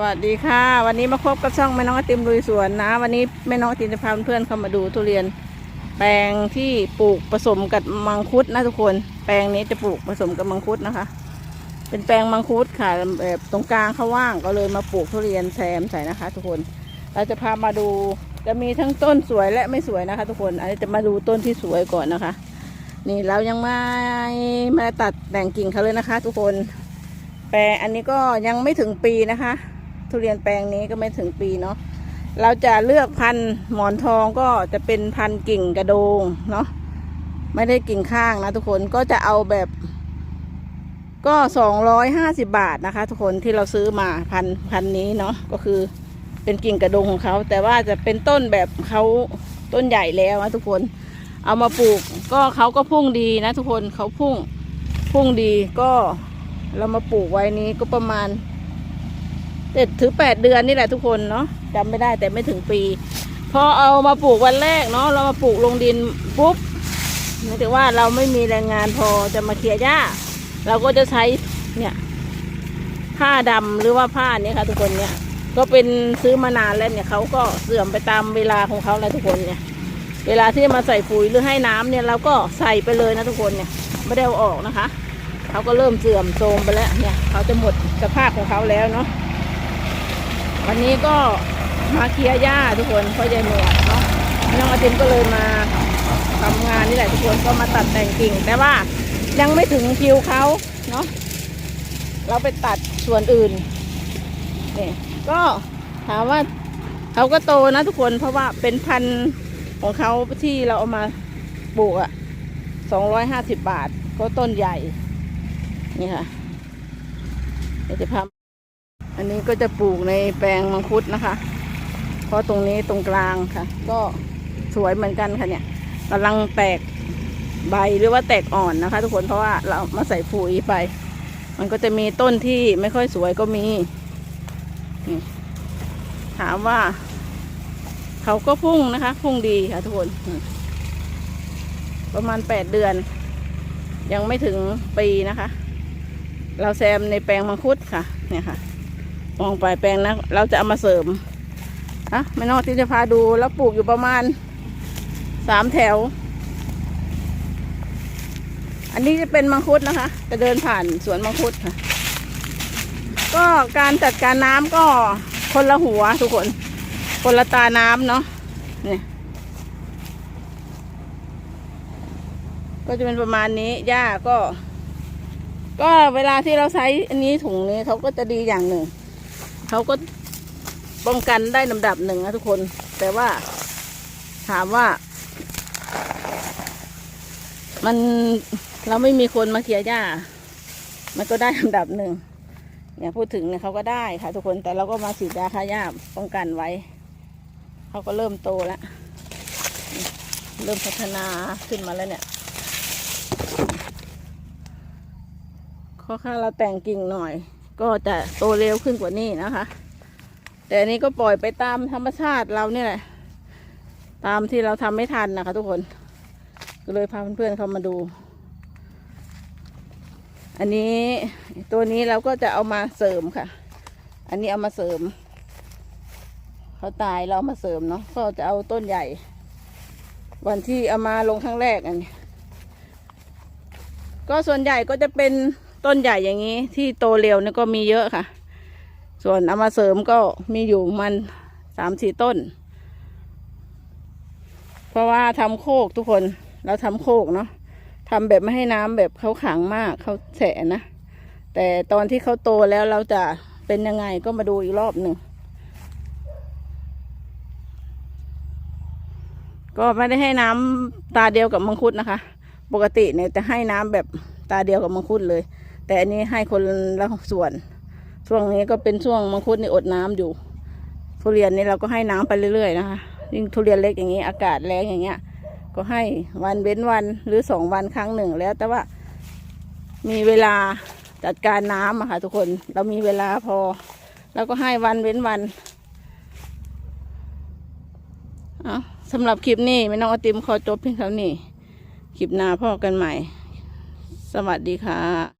สวัสดีค่ะ วันนี้มาพบกับช่องแม่น้องอติมลุยสวนนะ วันนี้แม่น้องอติมจะพาเพื่อนเข้ามาดูทุเรียน แปลงที่ปลูกผสมกับมังคุดนะทุกคน แปลงนี้จะปลูกผสมกับมังคุดนะคะ เป็นแปลงมังคุดค่ะแบบตรงกลางเขาว่างก็เลยมาปลูกทุเรียนแซมใส่นะคะ ทุกคน เราจะพามาดูจะมีทั้งต้นสวยและไม่สวยนะคะ ทุกคนอันนี้จะมาดูต้นที่สวยก่อนนะคะ นี่เรายังไม่มาตัดแต่งกิ่งเขาเลยนะคะ ทุกคน แปลงอันนี้ก็ยังไม่ถึงปีนะคะ ทุเรียนแปลงนี้ก็ไม่ถึงปีเนาะเราจะเลือกพันธุ์หมอนทองก็จะเป็นพันธุ์กิ่งกระโดงเนาะไม่ได้กิ่งข้างนะทุกคนก็จะเอาแบบ ก็สองร้อยห้าสิบาทนะคะ ทุกคนที่เราซื้อมาพันพันนี้เนาะก็คือเป็นกิ่งกระโดงของเขา แต่ว่าจะเป็นต้นแบบเขาต้นใหญ่แล้วนะทุกคน เอามาปลูกก็เขาก็พุ่งดีนะ ทุกคนเขาพุ่งพุ่งดีก็เรามาปลูกไว้นี้ก็ประมาณ เจ็ดถึงแปดเดือนนี่แหละทุกคนเนาะจำไม่ได้แต่ไม่ถึงปี พอเอามาปลูกวันแรกเนาะเรามาปลูกลงดินปุ๊บหมายถึงว่าเราไม่มีแรงงานพอจะมาเคลียร์หญ้า เราก็จะใช้เนี่ยผ้าดำหรือว่าผ้าเนี่ยค่ะ ทุกคนเนี่ย ก็เป็นซื้อมานานแล้วเนี่ยเขาก็เสื่อมไปตามเวลาของเขาแล้วทุกคนเนี่ย เวลาที่มาใส่ปุ๋ยหรือให้น้ำเนี่ยเราก็ใส่ไปเลยนะทุกคนเนี่ยไม่ได้เอาออกนะคะเขาก็เริ่มเสื่อมโทรมไปแล้วเนี่ยเขาจะหมดสภาพของเขาแล้วเนาะ วันนี้ก็มาเคลียร์หญ้าทุกคนเพราะยายหนวดเนาะน้องอาทิตย์ก็เลยมาทำงานนี่แหละทุกคนก็มาตัดแต่งกิ่ง แต่ว่ายังไม่ถึงคิวเขาเนาะเราไปตัดส่วนอื่นนี่ก็ถามว่าเขาก็โตนะทุกคนเพราะว่าเป็นพันของเขาที่เราเอามาปลูกอะสองร้อยห้าสิบบาทก็ต้นใหญ่ นี่ค่ะเดี๋ยวจะพา อันนี้ก็จะปลูกในแปลงมังคุดนะคะ เพราะตรงนี้ตรงกลางค่ะ ก็สวยเหมือนกันค่ะเนี่ยกำลังแตกใบหรือว่าแตกอ่อนนะคะ ทุกคนเพราะว่าเรามาใส่ปุ๋ยไป มันก็จะมีต้นที่ไม่ค่อยสวยก็มี ถามว่า เขาก็พุ่งนะคะ พุ่งดีค่ะทุกคน ประมาณแปดเดือน ยังไม่ถึงปีนะคะ เราแซมในแปลงมังคุดค่ะ เนี่ยค่ะ มองไปแปลงนะ เราจะเอามาเสริมอะไม่นอกที่จะพาดูแล้วปลูกอยู่ประมาณสามแถว อันนี้จะเป็นมังคุดนะคะ จะเดินผ่านสวนมังคุดค่ะ ก็การจัดการน้ำก็คนละหัวทุกคน คนละตาน้ำเนาะเนี่ยก็จะเป็นประมาณนี้หญ้าก็ ก็เวลาที่เราใช้อันนี้ถุงนี้เขาก็จะดีอย่างหนึ่ง เขาก็ป้องกันได้ลำดับหนึ่งนะทุกคน แต่ว่าถามว่า มันเราไม่มีคนมาเคลียร์หญ้า มันก็ได้ลำดับหนึ่งเนี่ยพูดถึงเนี่ยเขาก็ได้ค่ะ ทุกคนแต่เราก็มาฉีดยาฆ่าหญ้าป้องกันไว้ เขาก็เริ่มโตแล้ว เริ่มพัฒนาขึ้นมาแล้วเนี่ยข้อค่าเราแต่งกิ่งหน่อย ก็จะโตเร็วขึ้นกว่านี้นะคะ แต่อันนี้ก็ปล่อยไปตามธรรมชาติเราเนี่ยแหละ ตามที่เราทำไม่ทันนะคะ ทุกคนก็เลยพาเพื่อนๆเขามาดู อันนี้ตัวนี้เราก็จะเอามาเสริมค่ะ อันนี้เอามาเสริม เขาตายเรามาเสริมเนาะก็จะเอาต้นใหญ่ วันที่เอามาลงครั้งแรกอันนี้ ก็ส่วนใหญ่ก็จะเป็น ต้นใหญ่อย่างนี้ที่โตเร็วนี่ก็มีเยอะค่ะ ส่วนเอามาเสริมก็มีอยู่มันสามสี่ต้น เพราะว่าทำโคกทุกคนเราทำโคกเนาะทำแบบไม่ให้น้ำแบบเขาขังมากเขาแฉะนะ แต่ตอนที่เขาโตแล้วเราจะเป็นยังไงก็มาดูอีกรอบหนึ่งก็ไม่ได้ให้น้ำตาเดียวกับมังคุดนะคะ ปกติเนี่ยจะให้น้ำแบบตาเดียวกับมังคุดเลย แต่อันนี้ให้คนละส่วน ช่วงนี้ก็เป็นช่วงมังคุดนี่อดน้ำอยู่ ทุเรียนนี่เราก็ให้น้ำไปเรื่อยๆนะคะยิ่งทุเรียนเล็กอย่างนี้อากาศแรงอย่างเงี้ย ก็ให้วันเว้นวันหรือสองวันครั้งหนึ่งแล้ว แต่ว่ามีเวลาจัดการน้ำอะค่ะทุกคนเรามีเวลาพอ แล้วก็ให้วันเว้นวันเอาสำหรับคลิปนี้ไม่น้องอติมขอจบเพียงเท่านี้ คลิปหน้าพ่อกันใหม่ สวัสดีค่ะ